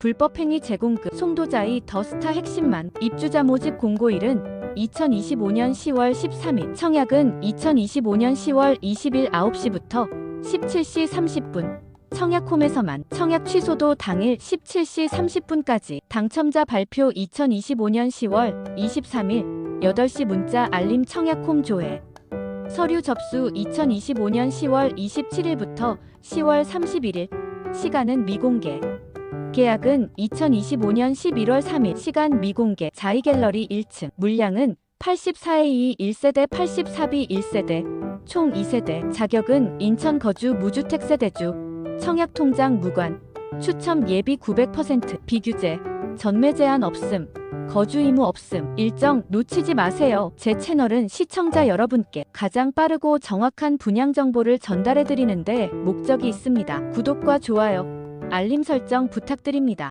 불법행위 제공급 송도자의 더스타 핵심만 입주자 모집 공고일은 2025년 10월 13일 청약은 2025년 10월 20일 9시부터 17시 30분 청약홈에서만 청약 취소도 당일 17시 30분까지. 당첨자 발표 2025년 10월 23일 8시 문자 알림 청약홈 조회. 서류 접수 2025년 10월 27일부터 10월 31일 시간은 미공개 계약은 2025년 11월 3일 시간 미공개 자이갤러리 1층 물량은 84A 1세대 84B 1세대 총 2세대 자격은 인천 거주 무주택 세대주 청약통장 무관 추첨 예비 900% 비규제 전매 제한 없음 거주 의무 없음 일정 놓치지 마세요. 제 채널은 시청자 여러분께 가장 빠르고 정확한 분양 정보를 전달해 드리는데 목적이 있습니다. 구독과 좋아요, 알림 설정 부탁드립니다.